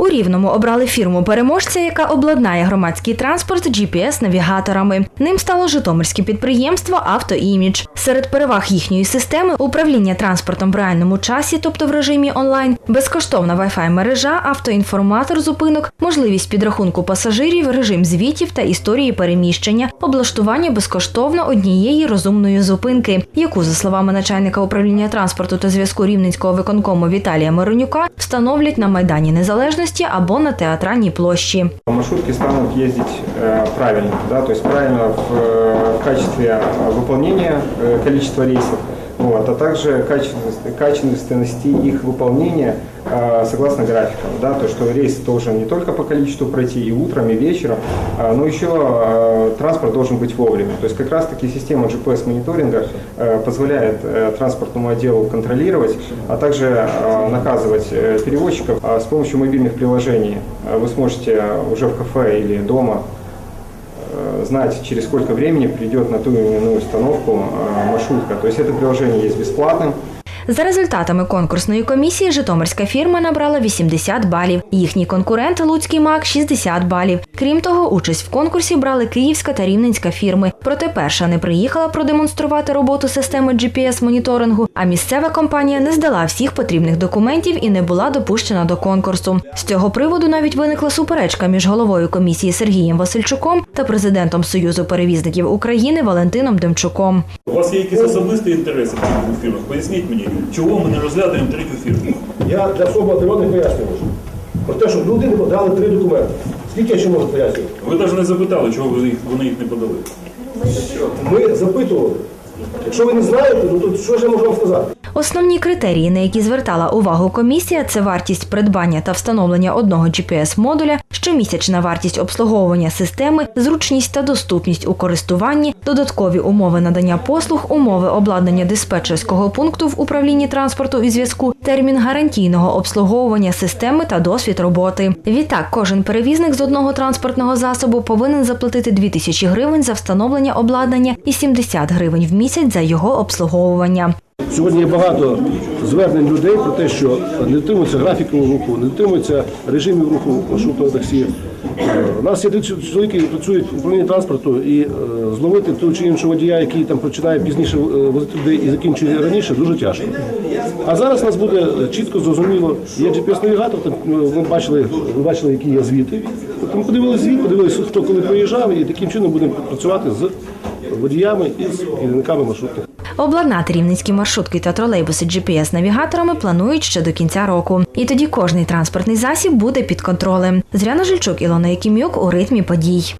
У Рівному обрали фірму переможця, яка обладнає громадський транспорт GPS-навігаторами. Ним стало житомирське підприємство «Автоімідж». Серед переваг їхньої системи управління транспортом в реальному часі, тобто в режимі онлайн, безкоштовна Wi-Fi мережа, автоінформатор зупинок, можливість підрахунку пасажирів, режим звітів та історії переміщення, облаштування безкоштовно однієї розумної зупинки, яку, за словами начальника управління транспорту та зв'язку Рівненського виконкому Віталія Миронюка, встановлять на Майдані Незалежності або на театральній площі. Маршрутки станут ездить э, правильно, да, то есть правильно в, э, в качестве э, Э, вот, а также качественности, качественности их выполнения э, согласно графикам, да, то что рейс должен не только по количеству пройти и утром, и вечером, а, но еще э, транспорт должен быть вовремя. То есть как раз таки система GPS-мониторинга э, позволяет э, транспортному отделу контролировать, а также э, наказывать э, перевозчиков с помощью мобильных приложений. э, Вы сможете уже в кафе или дома э, знать, через сколько времени придет на ту или иную установку э, маршрутка. То есть это приложение есть бесплатным. за результатами конкурсної комісії Житомирська фірма набрала 80 балів. Їхній конкурент Луцький МАК 60 балів. Крім того, участь в конкурсі брали київська та рівненська фірми. Проте перша не приїхала продемонструвати роботу системи GPS-моніторингу, а місцева компанія не здала всіх потрібних документів і не була допущена до конкурсу. З цього приводу навіть виникла суперечка між головою комісії Сергієм Васильчуком та президентом Союзу перевізників України Валентином Демчуком. У вас є якісь особисті інтереси в фірмах? Поясніть мені, чого ми не розглядаємо третю фірму? Я для особо не пояснюю. Про те, щоб люди не подали три документи. Скільки я ще можу пояснювати? Ви навіть не запитали, чого ви їх, вони їх не подали. Ми запитували. Якщо ви не знаєте, ну то що ж я можу вам сказати? Основні критерії, на які звертала увагу комісія, це вартість придбання та встановлення одного GPS-модуля, щомісячна вартість обслуговування системи, зручність та доступність у користуванні, додаткові умови надання послуг, умови обладнання диспетчерського пункту в управлінні транспорту і зв'язку, термін гарантійного обслуговування системи та досвід роботи. Відтак, кожен перевізник з одного транспортного засобу повинен заплатити 2000 гривень за встановлення обладнання і 70 гривень в місяць за його обслуговування. Сьогодні є багато звернень людей про те, що не дотримуються графіку руху, не дотримуються режимів руху маршрутного таксі. У нас є чоловіки, які працюють в управлінні транспорту, і е, зловити того чи іншого водія, який там починає пізніше е, возити людей і закінчує раніше, дуже тяжко. А зараз у нас буде чітко зрозуміло, є GPS-навігатор, е, ми бачили, ви бачили, які є звіти. Ми подивилися звіт, подивилися, хто коли приїжджав, і таким чином будемо працювати з водіями і з керівниками маршрутних. Обладнати рівненські маршрутки та тролейбуси GPS-навігаторами планують ще до кінця року. І тоді кожний транспортний засіб буде під контролем. Зряна Жильчук, Ілона Якимюк у ритмі подій.